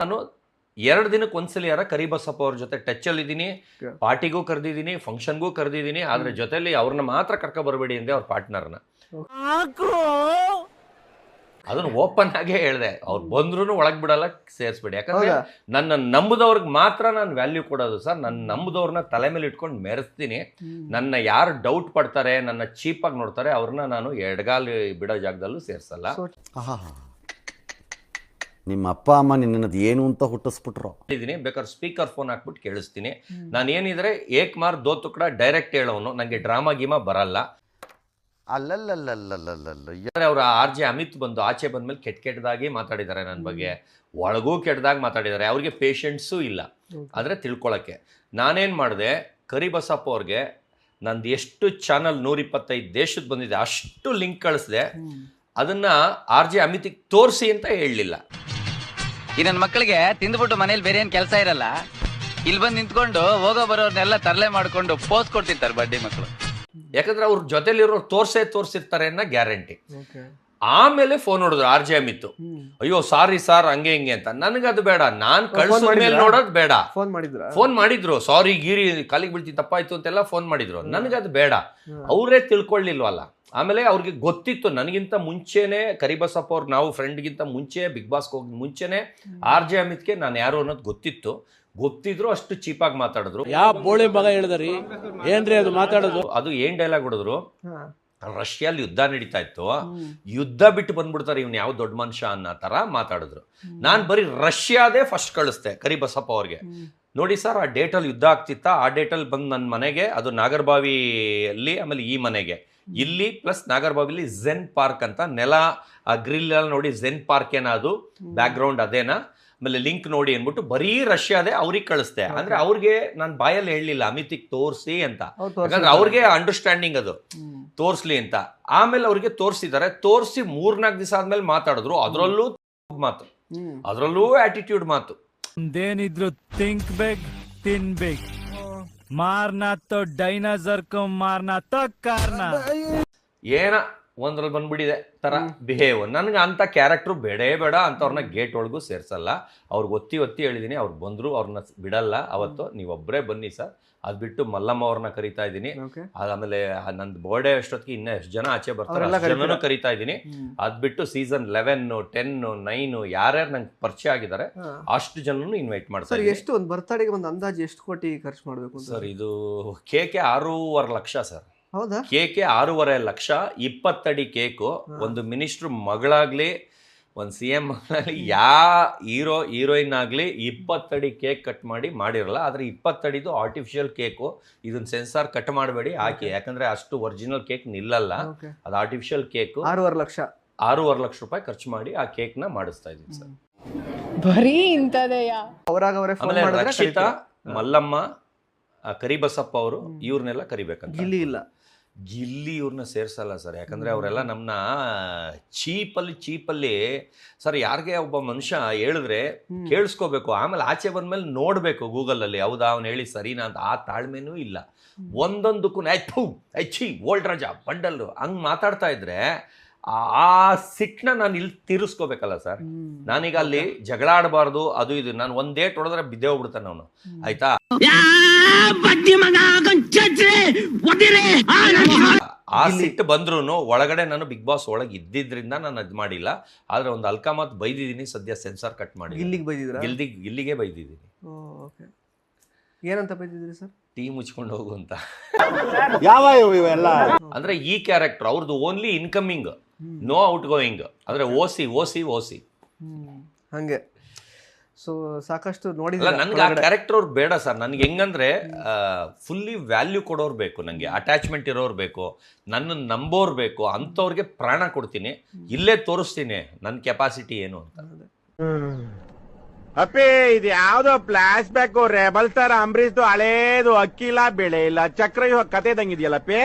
ನಾನು ಎರಡು ದಿನಕ್ಕೆ ಒಂದ್ಸಲಿ ಯಾರ ಕರಿಬಸಪ್ಪ ಅವ್ರ ಜೊತೆ ಟಚ್ ಅಲ್ಲಿ ಇದ್ದೀನಿ. ಪಾರ್ಟಿಗೂ ಕರೆದಿದ್ದೀನಿ ಫಂಕ್ಷನ್ಗೂ ಕರೆದಿದ್ದೀನಿ ಅದ್ರ ಜೊತೆಲಿ ಅವ್ರನ್ನ ಮಾತ್ರ ಕರ್ಕೊ ಬರಬೇಡಿ ಅಂದೆ ಅವ್ರ ಪಾರ್ಟ್ನರ್ನ ಅದನ್ನ ಓಪನ್ ಆಗೇ ಹೇಳ್ದೆ. ಅವ್ರು ಬಂದ್ರು ಒಳಗ್ ಬಿಡಲ್ಲ ಸೇರಿಸ್ಬೇಡಿ. ಯಾಕಂದ್ರೆ ನನ್ನ ನಂಬುದವ್ರಿಗೆ ಮಾತ್ರ ನಾನು ವ್ಯಾಲ್ಯೂ ಕೊಡೋದು ಸರ್. ನನ್ನ ನಂಬುದವ್ರನ್ನ ತಲೆ ಮೇಲೆ ಇಟ್ಕೊಂಡು ಮೆರೆಸ್ತೀನಿ. ನನ್ನ ಯಾರು ಡೌಟ್ ಪಡ್ತಾರೆ ನನ್ನ ಚೀಪಾಗಿ ನೋಡ್ತಾರೆ ಅವ್ರನ್ನ ನಾನು ಎಡಗಾಲು ಬಿಡೋ ಜಾಗದಲ್ಲೂ ಸೇರಿಸಲ್ಲ. ನಿಮ್ಮ ಅಪ್ಪ ಅಮ್ಮ ನಿನ್ನದು ಏನು ಅಂತ ಹುಟ್ಟಿಸ್ಬಿಟ್ರು. ಇದ್ದೀನಿ ಬೇಕಾದ್ರೆ ಸ್ಪೀಕರ್ ಫೋನ್ ಹಾಕ್ಬಿಟ್ಟು ಕೇಳಿಸ್ತೀನಿ. ನಾನು ಏನಿದ್ರೆ ಏಕ್ಮಾರ್ ದೋ ತುಕಡ ಡೈರೆಕ್ಟ್ ಹೇಳೋನು ನನಗೆ ಡ್ರಾಮಾ ಗೀಮಾ ಬರಲ್ಲ. ಅಲ್ಲಲ್ಲಲ್ಲಲ್ಲಲ್ಲಲ್ಲ ಯಾರು ಅವ್ರ ಆರ್ ಜೆ ಅಮಿತ್ ಬಂದು ಆಚೆ ಬಂದ್ಮೇಲೆ ಕೆಟ್ಟ ಕೆಟ್ಟದಾಗಿ ಮಾತಾಡಿದ್ದಾರೆ ನನ್ನ ಬಗ್ಗೆ. ಒಳಗೂ ಕೆಟ್ಟದಾಗಿ ಮಾತಾಡಿದ್ದಾರೆ ಅವ್ರಿಗೆ ಪೇಷೆಂಟ್ಸು ಇಲ್ಲ. ಆದರೆ ತಿಳ್ಕೊಳಕ್ಕೆ. ನಾನೇನು ಮಾಡಿದೆ ಕರಿಬಸಪ್ಪ ಅವ್ರಿಗೆ ನಂದು ಎಷ್ಟು ಚಾನಲ್ ನೂರಿಪ್ಪತ್ತೈದು ದೇಶದ ಬಂದಿದೆ ಅಷ್ಟು ಲಿಂಕ್ ಕಳಿಸಿದೆ. ಅದನ್ನು ಆರ್ ಜೆ ಅಮಿತಿಗೆ ತೋರಿಸಿ ಅಂತ ಹೇಳಲಿಲ್ಲ. ಈ ನನ್ನ ಮಕ್ಕಳಿಗೆ ತಿಂದ್ಬಿಟ್ಟು ಮನೇಲಿ ಬೇರೆ ಏನ್ ಕೆಲಸ ಇರಲ್ಲ. ಇಲ್ಲಿ ಬಂದು ನಿಂತ್ಕೊಂಡು ಹೋಗೋ ಬರೋರ್ನೆಲ್ಲ ತರಲೆ ಮಾಡ್ಕೊಂಡು ಪೋಸ್ ಕೊಡ್ತಿರ್ತಾರೆ ಬಡ್ಡಿ ಮಕ್ಕಳು ಯಾಕಂದ್ರೆ ಅವ್ರ ಜೊತೆಲಿರೋರು ತೋರ್ಸೇ ತೋರ್ಸಿರ್ತಾರೆ ಅನ್ನೋ ಗ್ಯಾರಂಟಿ. ಓಕೆ ಆಮೇಲೆ ಫೋನ್ ನೋಡಿದ್ರು ಆರ್ ಜೆ ಅಮಿತ್ ಅಯ್ಯೋ ಸಾರಿ ಸಾರ್ ಹಂಗೆ ಹಿಂಗೆ ಅಂತ. ನನಗದು ಬೇಡ. ನಾನ್ ಕಳ್ಸ ಕಳ್ಸಿದ ಮೇಲೆ ನೋಡೋದು ಬೇಡ. ಫೋನ್ ಮಾಡಿದ್ರು? ಫೋನ್ ಮಾಡಿದ್ರು. ಸಾರಿ ಗೀರಿ ಕಾಲಿಗೆ ಬೀಳ್ತಿ ತಪ್ಪಾಯ್ತು ಅಂತೆಲ್ಲ ಫೋನ್ ಮಾಡಿದ್ರು. ನನಗದು ಬೇಡ. ಅವರೇ ತಿಳ್ಕೊಳ್ಳಿಲ್ವಲ್ಲ ಆಮೇಲೆ ಅವ್ರಿಗೆ ಗೊತ್ತಿತ್ತು ನನಗಿಂತ ಮುಂಚೆನೆ ಕರಿಬಸಪ್ಪ ಅವ್ರು ನಾವು ಫ್ರೆಂಡ್ಗಿಂತ ಮುಂಚೆ ಬಿಗ್ ಬಾಸ್ಗೆ ಹೋಗಿ ಮುಂಚೆನೆ ಆರ್ ಜೆ ಅಮಿತ್ಗೆ ನಾನು ಯಾರು ಅನ್ನೋದು ಗೊತ್ತಿತ್ತು. ಗೊತ್ತಿದ್ರು ಅಷ್ಟು ಚೀಪಾಗಿ ಮಾತಾಡಿದ್ರು. ಯಾವ ಬೋಳಿ ಮಗ ಹೇಳಿದ್ರಿ? ಏನ್ರಿ ಅದು ಮಾತಾಡೋದು? ಅದು ಏನ್ ಡೈಲಾಗ್ ಹೊಡೆದ್ರು? ಹಾ ರಷ್ಯಾಲಿ ಯುದ್ಧ ನಡೀತಾ ಇತ್ತು. ಯುದ್ಧ ಬಿಟ್ಟು ಬಂದ್ಬಿಡ್ತಾರೆ ಇವ್ನು ಯಾವ ದೊಡ್ಡ ಮನುಷ್ಯ ಅನ್ನೋ ತರ ಮಾತಾಡಿದ್ರು. ನಾನು ಬರೀ ರಷ್ಯಾದೇ ಫಸ್ಟ್ ಕಳಿಸ್ದೆ ಕರಿಬಸಪ್ಪ ಅವ್ರಿಗೆ. ನೋಡಿ ಸರ್ ಆ ಡೇಟಲ್ಲಿ ಯುದ್ಧ ಆಗ್ತಿತ್ತ? ಆ ಡೇಟಲ್ಲಿ ಬಂದು ನನ್ನ ಮನೆಗೆ ಅದು ನಾಗರಬಾವಿಯಲ್ಲಿ ಆಮೇಲೆ ಈ ಮನೆಗೆ. ಇಲ್ಲಿ ಪ್ಲಸ್ ನಾಗರಬಾವಿಲಿ ಝೆನ್ ಪಾರ್ಕ್ ಅಂತ ನೆಲ ಆ ಗ್ರಿಲ್ ಅಲ್ಲಿ ನೋಡಿ ಝೆನ್ ಪಾರ್ಕ್ ಏನ ಅದು ಬ್ಯಾಕ್ ಗ್ರೌಂಡ್ ಅದೇನಾ? ಆಮೇಲೆ ಲಿಂಕ್ ನೋಡಿ ಅಂದ್ಬಿಟ್ಟು ಬರೀ ರಷ್ಯಾದೇ ಅವ್ರಿಗೆ ಕಳಿಸ್ದೆ. ಅಂದ್ರೆ ಅವ್ರಿಗೆ ನಾನು ಬಾಯಲ್ಲಿ ಹೇಳಲಿಲ್ಲ ಅಮಿತಿಗೆ ತೋರಿಸಿ ಅಂತ. ಯಾಕಂದ್ರೆ ಅವ್ರಿಗೆ ಅಂಡರ್ಸ್ಟ್ಯಾಂಡಿಂಗ್ ಅದು. ತೋರಿಸ್ಲಿ ಅಂತ. ಆಮೇಲೆ ಅವರಿಗೆ ತೋರಿಸಿದ್ದಾರೆ ತೋರಿಸಿ ಮೂರ್ನಾಲ್ಕು ದಿವಸ ಆದ್ಮೇಲೆ ಮಾತಾಡಿದ್ರು. ಅದರಲ್ಲೂ ಮಾತು. ಅದರಲ್ಲೂ ಆಟಿಟ್ಯೂಡ್ ಮಾತು. ಒಂದೇನಿದ್ರು ಥಿಂಕ್ ಬೇಕ್ ತಿನ್ಬೇಕ್ ಮಾರ್ನಾಥ ತೋ ಡೈನಾಸರ್ ಮಾರ್ನಾಥ ಕಾರ್ನ. ಏನ ಒಂದ್ರಲ್ಲಿ ಬಂದ್ಬಿಟ್ಟಿದೆ ತರ ಬಿಹೇವ್ ನನ್ಗೆ ಅಂತ ಕ್ಯಾರೆಕ್ಟರ್ ಬೇಡೇ ಬೇಡ ಅಂತವ್ರನ್ನ ಗೇಟ್ ಒಳಗೂ ಸೇರ್ಸಲ್ಲ. ಅವ್ರಿಗೆ ಒತ್ತಿ ಒತ್ತಿ ಹೇಳಿದೀನಿ ಅವ್ರು ಬಂದ್ರು ಅವ್ರನ್ನ ಬಿಡಲ್ಲ. ಅವತ್ತು ನೀವೊಬ್ಬರೇ ಬನ್ನಿ ಸರ್. ಅದ್ ಬಿಟ್ಟು ಮಲ್ಲಮ್ಮ ಅವ್ರನ್ನ ಕರಿತಾ ಇದ್ದೀನಿ ಆಮೇಲೆ ನಂದು ಬರ್ಡೇ ಅಷ್ಟೊತ್ತಿಗೆ ಇನ್ನ ಎಷ್ಟು ಜನ ಆಚೆ ಬರ್ತಾರೆ ಜನನು ಕರಿತಾ ಇದ್ದೀನಿ ಅದ್ ಬಿಟ್ಟು ಸೀಸನ್ ಲೆವೆನ್ ಟೆನ್ ನೈನ್ ಯಾರ್ಯಾರು ನಂಗೆ ಪರಿಚಯ ಆಗಿದ್ದಾರೆ. ಅಷ್ಟು ಜನನು ಇನ್ವೈಟ್ ಮಾಡ್ತಾರೆ ಎಷ್ಟು ಒಂದು ಬರ್ತಡೆಗೆ ಒಂದು ಅಂದಾಜು ಎಷ್ಟು ಕೋಟಿ ಖರ್ಚು ಮಾಡಬೇಕು ಸರ್ ಇದು ಕೇಕೆ ಆರೂವರೆ ಲಕ್ಷ ಸರ್. ಕೇಕೆ ಆರೂವರೆ ಲಕ್ಷ ಇಪ್ಪತ್ತಡಿ ಕೇಕು. ಒಂದು ಮಿನಿಸ್ಟ್ರ್ ಮಗಳಾಗ್ಲಿ ಒಂದು ಸಿ ಎಂ ಮಗಳಾಗ್ಲಿ ಯಾ ಹೀರೋ ಹೀರೋಯಿನ್ ಆಗಲಿ ಇಪ್ಪತ್ತಡಿ ಕೇಕ್ ಕಟ್ ಮಾಡಿ ಮಾಡಿರಲ್ಲ. ಆದರೆ ಇಪ್ಪತ್ತಡಿದು ಆರ್ಟಿಫಿಷಿಯಲ್ ಕೇಕು. ಇದನ್ನ ಸೆನ್ಸಾರ್ ಕಟ್ ಮಾಡಬೇಡಿ ಹಾಕಿ. ಯಾಕಂದ್ರೆ ಅಷ್ಟು ಒರಿಜಿನಲ್ ಕೇಕ್ ನಿಲ್ಲಲ್ಲ. ಅದು ಆರ್ಟಿಫಿಷಿಯಲ್ ಕೇಕು. ಆರೂವರೆ ಲಕ್ಷ. ಆರೂವರೆ ಲಕ್ಷ ರೂಪಾಯಿ ಖರ್ಚು ಮಾಡಿ ಆ ಕೇಕ್ನ ಮಾಡಿಸ್ತಾ ಇದ್ದೀನಿ ಸರ್. ಬರೀ ಇಂಥದೆಯಾ? ಅವರಾಗ ಅವರೇ ಫೋನ್ ಮಾಡಿದ್ರೆ ರಕ್ಷಿತಾ ಮಲ್ಲಮ್ಮ ಆ, ಕರಿಬಸಪ್ಪ ಅವರು ಇವ್ರನ್ನೆಲ್ಲ ಕರಿಬೇಕಂತ. ಇಲ್ಲಿ ಇಲ್ಲ. ಗಿಲ್ಲಿ ಇವ್ರನ್ನ ಸೇರಿಸಲ್ಲ ಸರ್. ಯಾಕಂದ್ರೆ ಅವರೆಲ್ಲ ನಮ್ಮನ್ನ ಚೀಪಲ್ಲಿ ಚೀಪಲ್ಲಿ ಸರ್ ಯಾರಿಗೆ ಒಬ್ಬ ಮನುಷ್ಯ ಹೇಳಿದ್ರೆ ಕೇಳಿಸ್ಕೋಬೇಕು. ಆಮೇಲೆ ಆಚೆ ಬಂದ್ಮೇಲೆ ನೋಡಬೇಕು ಗೂಗಲಲ್ಲಿ ಹೌದಾ ಅವ್ನು ಹೇಳಿ ಸರಿನಾ ಅಂತ. ಆ ತಾಳ್ಮೆನೂ ಇಲ್ಲ. ಒಂದೊಂದಕ್ಕೂ ಐ ಛೀ ಓಲ್ಡ್ ರಾಜ ಬಂಡಲ್ಲು ಹಂಗೆ ಮಾತಾಡ್ತಾ ಇದ್ರೆ ಆ- ಆ ಸಿಟ್ಟನ್ನ ನಾನು ಇಲ್ಲಿ ತೀರಿಸ್ಕೋಬೇಕಲ್ಲ ಸರ್? ನಾನೀಗ ಅಲ್ಲಿ ಜಗಳ ಆಡಬಾರ್ದು ಅದು ಇದು. ನಾನು ಒಂದ್ ಡೇಟ್ ಹೊಡೆದ್ರೆ ಬಿದ್ದೇ ಹೋಗ್ಬಿಡ್ತಾನೆ ಅವನು. ಆಯ್ತಾ? ಆ ಸಿಟ್ಟು ಬಂದ್ರು ಒಳಗಡೆ ನಾನು ಬಿಗ್ ಬಾಸ್ ಒಳಗೆ ಇದ್ದಿದ್ರಿಂದ ನಾನು ಅದ್ ಮಾಡಿಲ್ಲ. ಆದ್ರೆ ಒಂದು ಅಲ್ಕಾಮತ್ ಬೈದಿದ್ದೀನಿ ಸದ್ಯ ಸೆನ್ಸಾರ್ ಕಟ್ ಮಾಡಿ ಇಲ್ಲಿಗೆ ಬೈದಿದ್ರ? ಇಲ್ಲಿಗೆ ಇಲ್ಲಿಗೆ ಬೈದಿದ್ದೀನಿ ಓಕೆ. ಏನಂತ ಬೈದಿದ್ರಿ ಸರ್? ಟೀ ಮುಚ್ಕೊಂಡು ಹೋಗು ಅಂತ. ಯಾವ ಇವೆಲ್ಲ? ಅಂದ್ರೆ ಈ ಕ್ಯಾರೆಕ್ಟರ್ ಅವ್ರದ್ದು only incoming. No outgoing ಅಂದ್ರೆ ಓಸಿ ಓಸಿ ಓಸಿ. ಹಂಗೆ. ಸೊ ಸಾಕಷ್ಟು ನೋಡಿ ನೋಡಿದ್ರೆ ನನ್ಗೆ ಆ ಕ್ಯಾರೆಕ್ಟರ್ ಅವ್ರು ಬೇಡ ಸರ್. ನನ್ಗೆ ಹೆಂಗಂದ್ರೆ ಫುಲ್ಲಿ ವ್ಯಾಲ್ಯೂ ಕೊಡೋರು ಬೇಕು ನನಗೆ ಅಟ್ಯಾಚ್ಮೆಂಟ್ ಇರೋರು ಬೇಕು. ನನ್ನ ನಂಬೋರು ಬೇಕು. ಅಂಥವ್ರಿಗೆ ಪ್ರಾಣ ಕೊಡ್ತೀನಿ. ಇಲ್ಲೇ ತೋರಿಸ್ತೀನಿ ನನ್ನ ಕೆಪಾಸಿಟಿ ಏನು ಅಂತ. ಅಪ್ಪಿ ಇದು ಯಾವ್ದೋ ಫ್ಲಾಶ್ ಬ್ಯಾಕ್ ರೆಬಲ್ ತರ ಅಂಬರೀಶ್ ಹಳೇದು ಅಕ್ಕಿಲ್ಲ ಬೆಳೆ ಇಲ್ಲ. ಚಕ್ರ ಇವಾಗ ಕತೆ ಇದ್ದಂಗಿದೆಯಲ್ಲಪ್ಪಿ